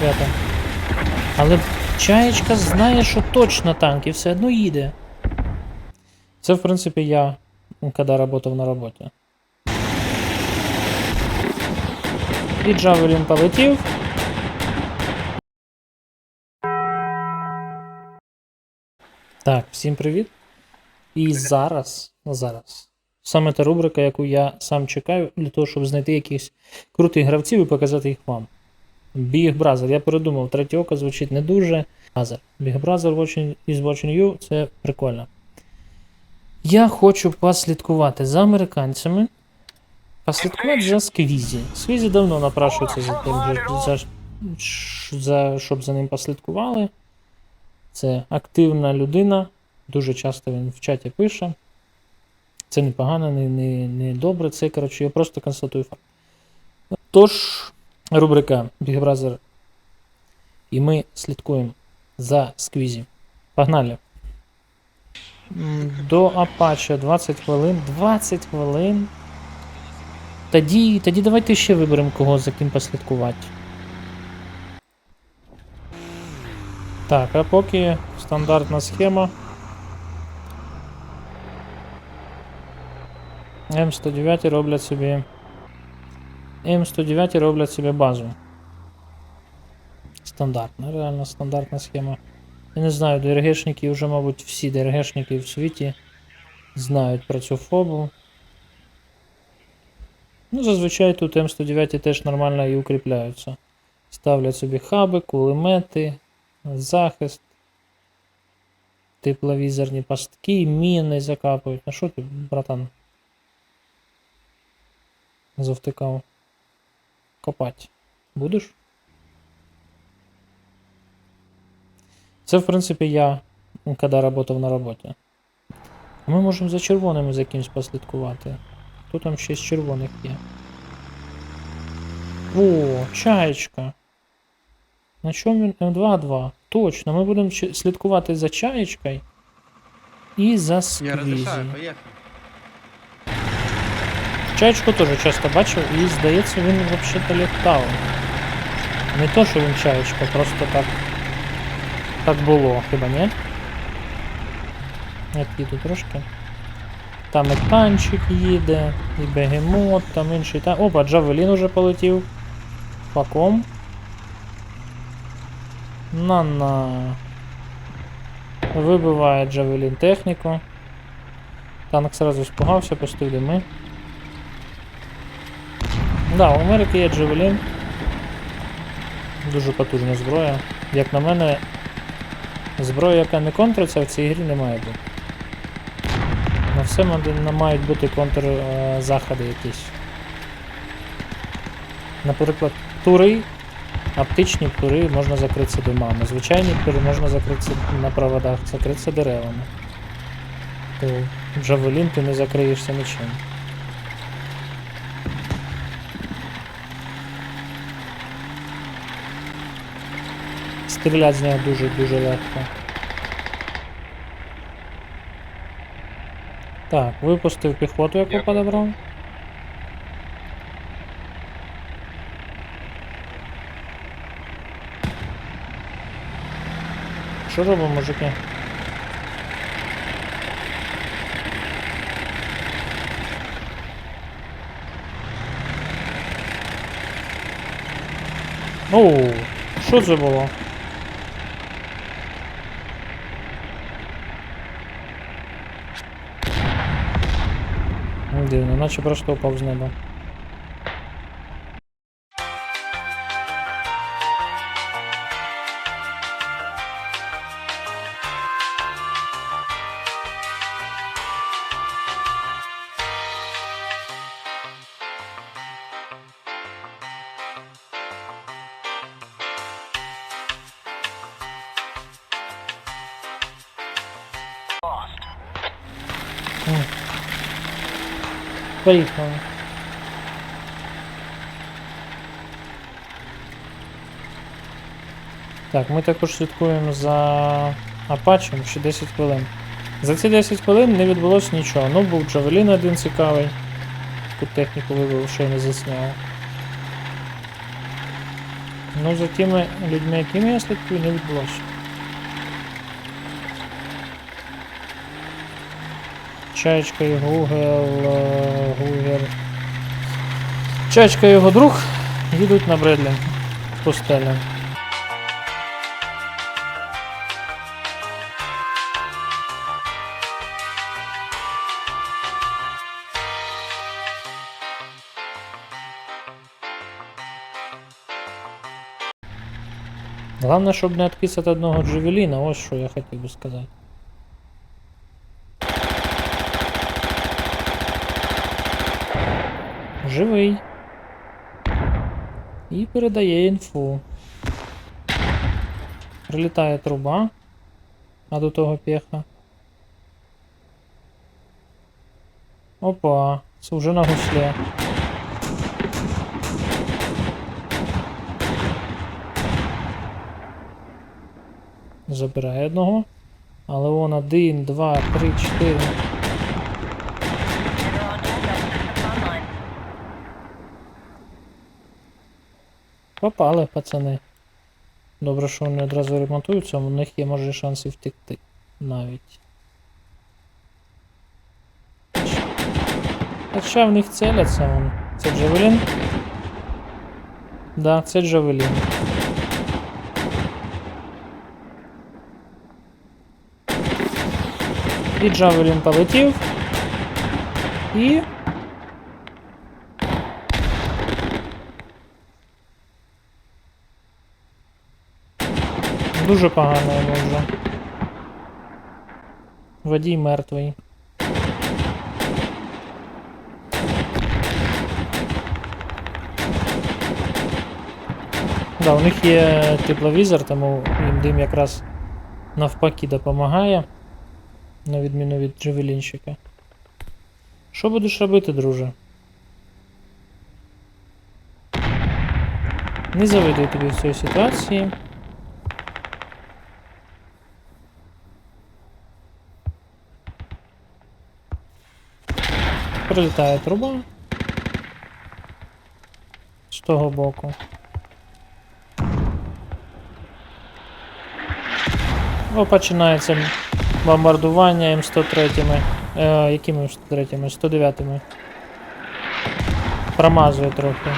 свята. Але чаєчка знає, що точно танк і все одно їде. Це, в принципі, я, коли працював на роботі. І Джавелін полетів. Так, всім привіт. І зараз, зараз. Саме та рубрика, яку я сам чекаю, для того, щоб знайти якихось крутих гравців і показати їх вам. Big Brother. Я передумав, третє око звучить не дуже. Brother. Big Brother watching, is watching you це прикольно. Я хочу послідкувати за американцями. Послідкувати за Сквізі. Сквізі давно напрашується за тим, за, за, щоб за ним послідкували. Це активна людина. Дуже часто він в чаті пише. Це не погано, не, не, не добре. Це, коротше, я просто констатую факт. Тож, рубрика Big Brother. І ми слідкуємо за Сквізі. Погнали! До Апача 20 хвилин. 20 хвилин. Тоді, тоді давайте ще виберемо кого за ким послідкувати. Так, а поки стандартна схема. М109 роблять собі. М109 роблять собі базу. Стандартна, реально стандартна схема. Я не знаю, ДРГшники вже, мабуть, всі ДРГшники в світі знають про цю фобу. Ну, зазвичай тут М109 теж нормально і укріпляються. Ставлять собі хаби, кулемети, захист, тепловізорні пастки, міни закапують. А що ти, братан? Завтикав. Копать. Будеш? Це, в принципі, я, коли працював на роботі. Ми можемо за червоними за кимось послідкувати. Хто там ще з червоних є? О, чаєчка. На чому він? М2-2. Точно, ми будемо слідкувати за чаєчкою і за Я сквізі. разрешаю, поехали. Чаєчку теж часто бачив, і здається, він взагалі-то літав. Не то, що він чаєчка, просто так. Так було, хіба ні? Я піду трошки. Там і танчик їде, і бегемот, там інший та. Опа, Джавелін уже полетів. Паком. На-на. Вибиває Джавелін техніку. Танк сразу спугався, пустив дими. Да, у Америки є Джавелін. Дуже потужна зброя. Як на мене, зброя, яка не контриться в цій грі, не має бути. На все мають бути контрзаходи якісь. Наприклад, тури, оптичні тури можна закритися димами. Звичайні тури можна закритися на проводах, закритися деревами. То Джавелін ти не закриєшся нічим. Стріляти з нього дуже-дуже легко. Так, випустив піхоту, яку Дякую. подобрав. Що робимо, мужики? Оу, що це було? Дивно, наче просто упав з. Поїхали. Так, ми також слідкуємо за Апачем ще 10 хвилин. За ці 10 хвилин не відбулося нічого. Ну, був Джавелін один цікавий. Тут техніку вивів, ще й не засняв. Ну, за тими людьми, якими я слідкую, не відбулося. Чаєчка і Гугел. Гугер. Чаєчка і його друг їдуть на Бредлі. Пустелю. Главное, щоб не відкис від одного джевеліна, ось що я хотів би сказати. Живий. І передає інфу. Прилітає труба, а до того пеха. Опа, це вже на гуслі. Забирає одного. Але вон один, два, три, чотири. Попали, пацани. Добре, що вони одразу ремонтуються, у них є може шанси втекти навіть. Хоча в них целяться. Це Джавелін? Да, це Джавелін. І Джавелін полетів. І. Дуже погано йому вже. Водій мертвий. Да, у них є тепловізор, тому їм дим якраз навпаки допомагає. На відміну від джевелінщика. Що будеш робити, друже? Не завидую тобі в цій ситуації. Прилітає труба. З того боку. О, починається бомбардування М103. Е, якими М103? 109. Промазує трохи.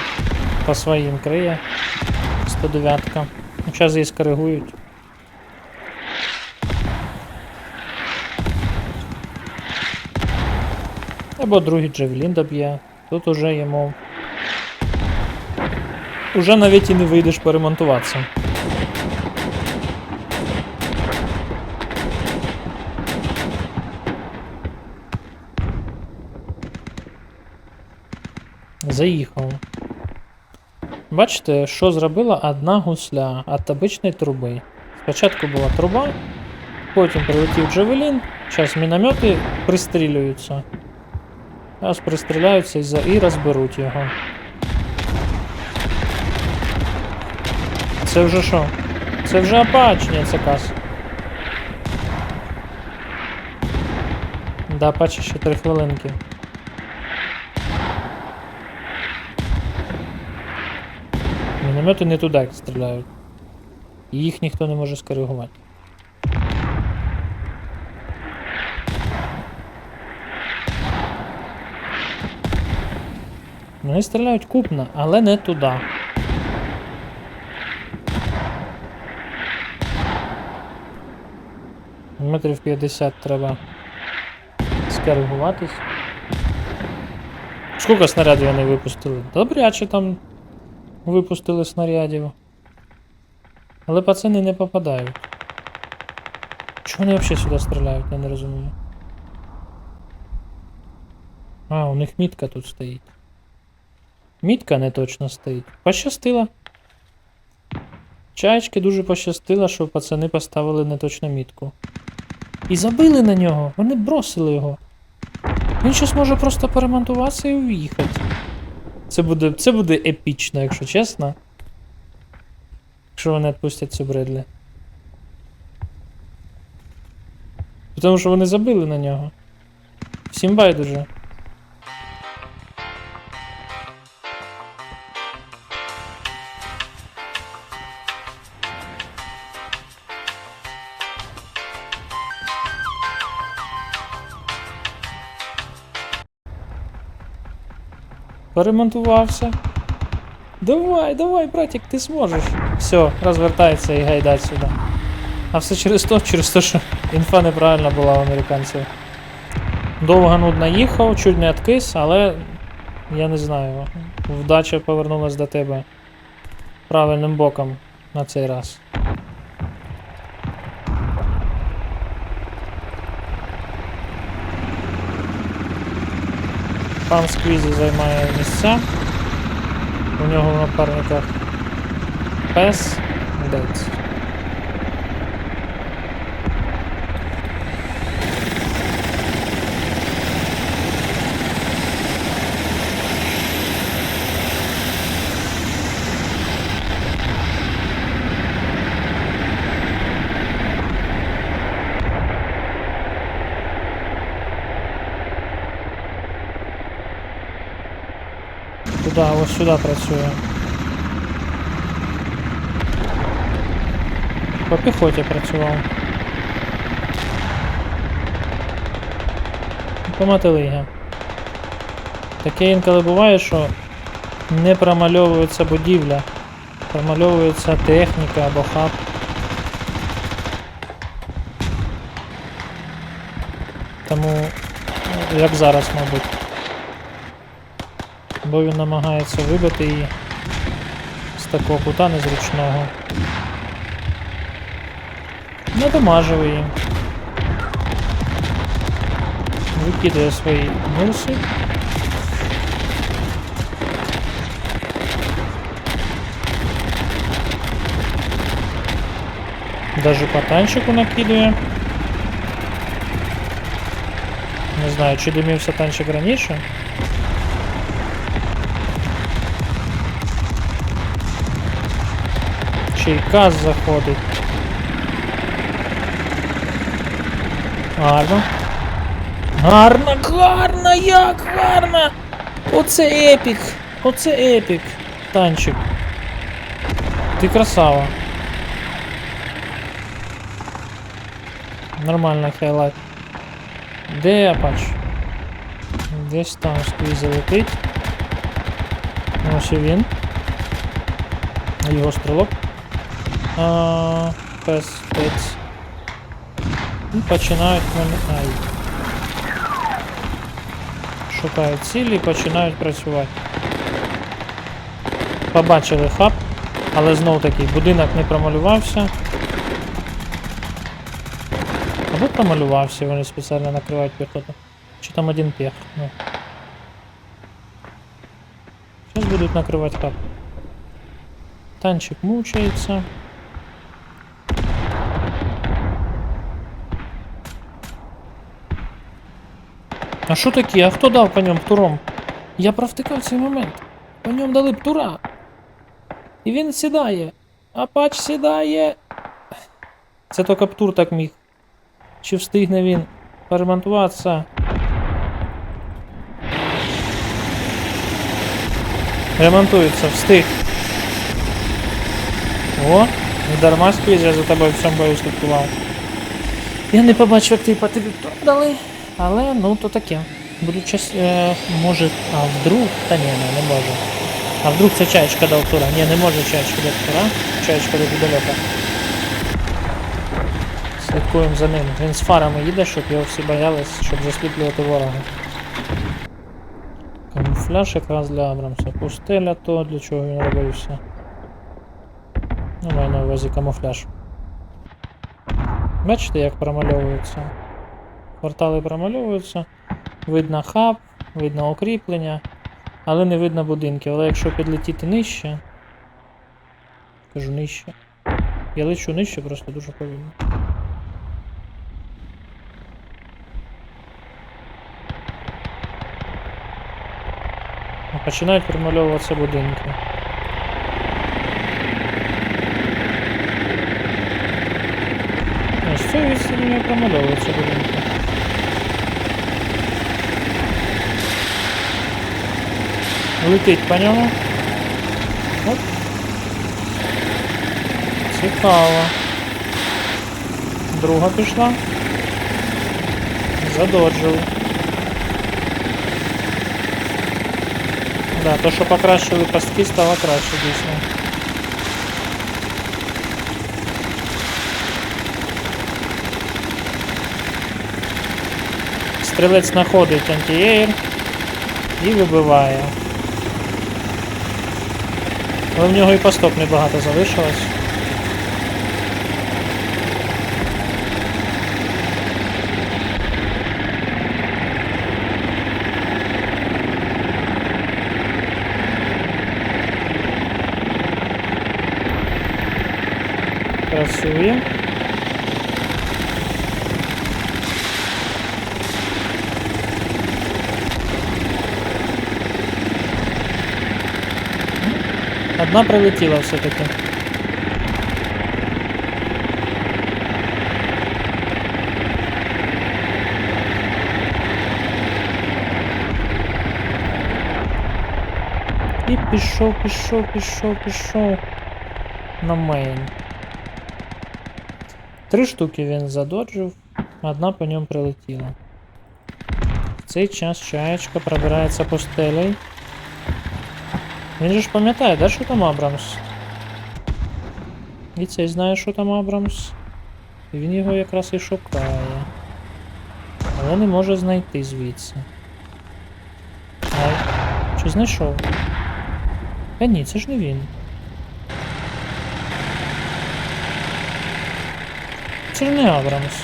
По своїм криє. 109. Ну, зараз її скоригують. Або другий Джевелін доб'є. Тут уже йому. Уже навіть і не вийдеш поремонтуватися. Заїхав. Бачите, що зробила одна гусля від обичної труби. Спочатку була труба, потім прилетів Джавелін, зараз міномети пристрілюються. Зараз пристріляються і, за... і розберуть його. Це вже що? Це вже Апач, ні, це кас. Да, Апачі ще 3 хвилинки. Міномети не туди стріляють. Їх ніхто не може скоригувати. Вони стріляють купно, але не туди. Метрів 50 треба скоригуватись. Скільки снарядів вони випустили? Добряче там випустили снарядів. Але пацани не попадають. Чого вони взагалі сюди стріляють, я не розумію. А, у них мітка тут стоїть. Мітка не точно стоїть. Пощастило. Чаєчки дуже пощастило, що пацани поставили неточну мітку. І забили на нього. Вони бросили його. Він щось може просто поремонтуватися і уїхати. Це буде, це буде епічно, якщо чесно. Якщо вони відпустять цю Бредлі. Тому що вони забили на нього. Всім байдуже. Перемонтувався. Давай, давай, братик, ти зможеш. Все, розвертається і гайдать сюди. А все через то, через те, що інфа неправильна була у американців. Довго нудно їхав, чуть не откис, але я не знаю. Вдача повернулась до тебе правильним боком на цей раз. Пан Сквізі займає місця. У нього в напарниках пес Дець. Туди, ось сюди працює. По піхоті працював. По мотилигі. Таке інколи буває, що не промальовується будівля, промальовується техніка або хаб. Тому, ну, як зараз, мабуть. Бо він намагається вибити її з такого кута незручного. Надамажив її. Викидає свої муси. Даже по танчику накидує. Не знаю, чи димівся танчик раніше. Ще й каз заходить. Гарно. Гарно, гарно, як гарно! Оце епік! Оце епік! Танчик. Ти красава. Нормальний хайлайт. Де Апач? Десь там сквізі летить. Ось і він. Його стрілок. А, пес, пець. І починають мене. Ай. Шукають цілі і починають працювати. Побачили хаб, але знов таки будинок не промалювався. Або промалювався, вони спеціально накривають піхоту. Чи там один пех? Ну. Зараз будуть накривати хаб. Танчик мучається. А що таке? А хто дав по ньому туром? Я провтикав цей момент. По ньому дали б тура. І він сідає. Апач сідає. Це то каптур так міг. Чи встигне він перемонтуватися? Ремонтується, встиг. О, не дарма сквіз, я за тобою в цьому бою слідкував. Я не побачив, як ти по тобі дали, але ну то таке. Буду час. Е, може. А вдруг. Та ні, не, не може. А вдруг це чаєчка дав тура? Ні, не може чаєчка дати тура. Чаєчка дати далеко. Слідкуємо за ним. Він з фарами їде, щоб його всі боялись, щоб засліплювати ворога. Камуфляж якраз для Абрамса. Пустеля то, для чого він робився. Ну, маю на увазі камуфляж. Бачите, як промальовуються? Портали промальовуються. Видно хаб, видно укріплення, але не видно будинків. Але якщо підлетіти нижче. Кажу нижче. Я лечу нижче, просто дуже повільно. Починають промальовуватися будинки. З цієї відстані промальовуються будинки. Летить по ньому. Оп. Цікаво. Друга пішла. Задоджили. Да, то, що покращили пастки, стало краще, дійсно. Стрілець знаходить антиєр і вибиває. Але в нього і пасток небагато залишилось. Працює. Одна прилетіла все-таки. І пішов, пішов, пішов, пішов на мейн. Три штуки він задоджив, одна по ньому прилетіла. В цей час чаєчка пробирається по стелі. Він же ж пам'ятає, да, що там Абрамс? І цей знає, що там Абрамс. І він його якраз і шукає. Але не може знайти звідси. Ай. Чи знайшов? Та ні, це ж не він. Це ж не Абрамс.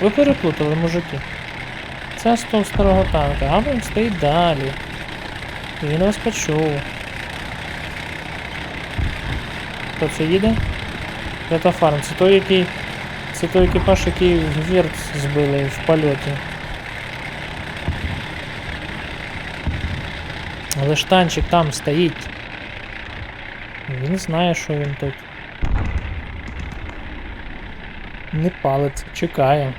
Ви переплутали, мужики. Це з того старого танка. Абрамс стоїть далі. І він вас почув. Хто це їде? Фарм. Це той, який. Це той екіпаж, який вверт збили в польоті. Але ж там стоїть. Він знає, що він тут. Не палиться, чекає.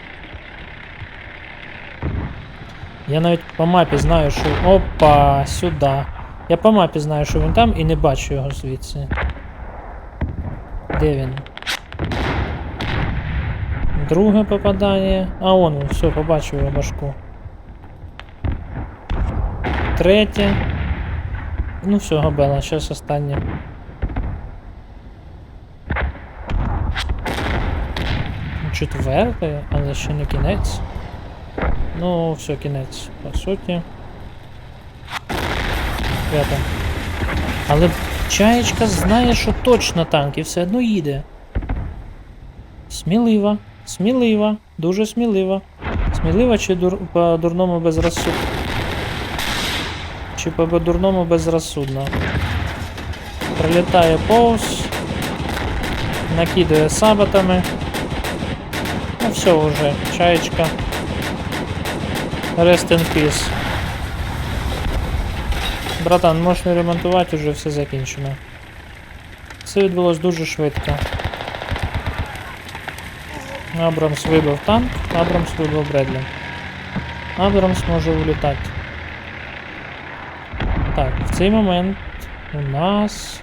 Я навіть по мапі знаю, що. Опа, сюди. Я по мапі знаю, що він там і не бачу його звідси. Де він? Друге попадання. А он все, побачив його башку. Третє. Ну все, габела, зараз останнє. Четверте, але ще не кінець. Ну, все, кінець, по суті. П'яте. Але чаєчка знає, що точно танк і все одно їде. Смілива, смілива, дуже смілива. Смілива чи дур... по дурному безрозсудно? Чи по дурному безрозсудно? Прилітає повз, накидає саботами. Ну все уже, чаєчка. Rest in peace. Братан, можеш не ремонтувати, вже все закінчено. Це відбулось дуже швидко. Абрамс вибив танк, Абрамс вибив Бредлі. Абрамс може улітати. Так, в цей момент у нас.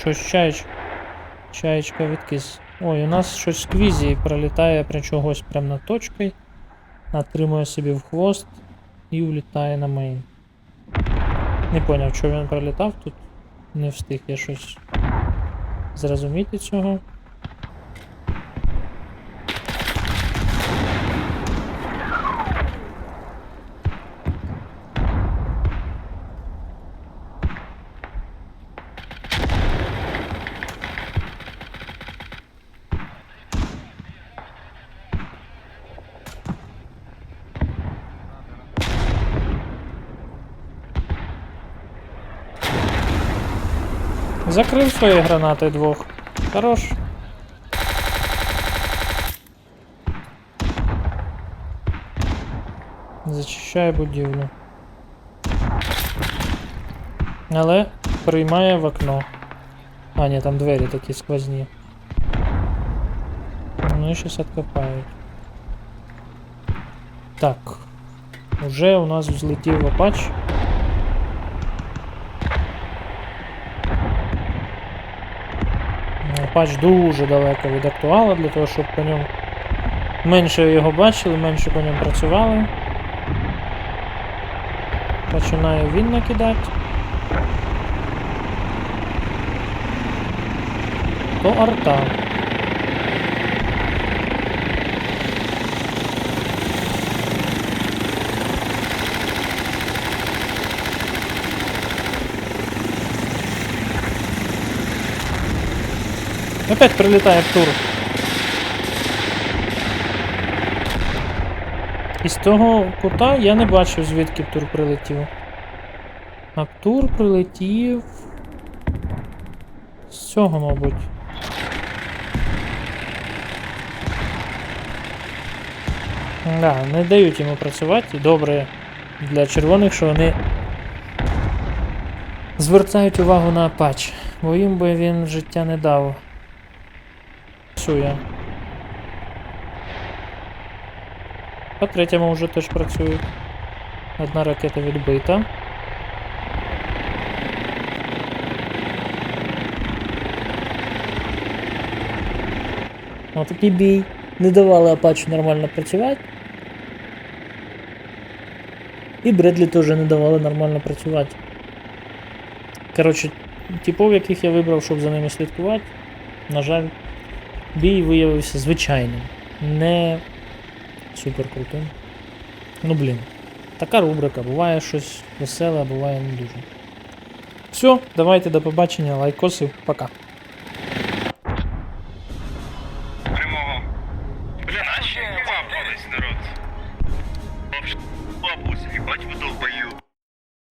Щось чаєч... чаєчка відкис. Ой, у нас щось сквізі пролітає при чогось прямо над точкою. Натримує собі в хвост і влітає на мейн. Не поняв, що він пролітав тут. Не встиг я щось зрозуміти цього. Закрив свої гранати двох. Хорош. Зачищає будівлю. Але приймає в окно. А, ні, там двері такі сквозні. Ну і щось откопають. Так. Уже у нас взлетів Апач. Патч дуже далеко від актуала для того, щоб по ньому Менше його бачили, менше по ньому працювали. Починає він накидати. То арта. Опять прилітає в тур. Із того кута я не бачив, звідки Птур прилетів. А Птур прилетів. З цього, мабуть. Да, не дають йому працювати. І добре для червоних, що вони звертають увагу на патч, бо їм би він життя не дав. Працює. По третьому вже теж працюють. Одна ракета відбита. Отакий бій. Не давали Апачу нормально працювати. І Бредлі теж не давали нормально працювати. Коротше, типов, яких я вибрав, щоб за ними слідкувати, на жаль, бій виявився звичайним. Не супер крутим. Ну блін. Така рубрика. Буває щось веселе, а буває не дуже. Все, давайте до побачення, лайкоси, пока.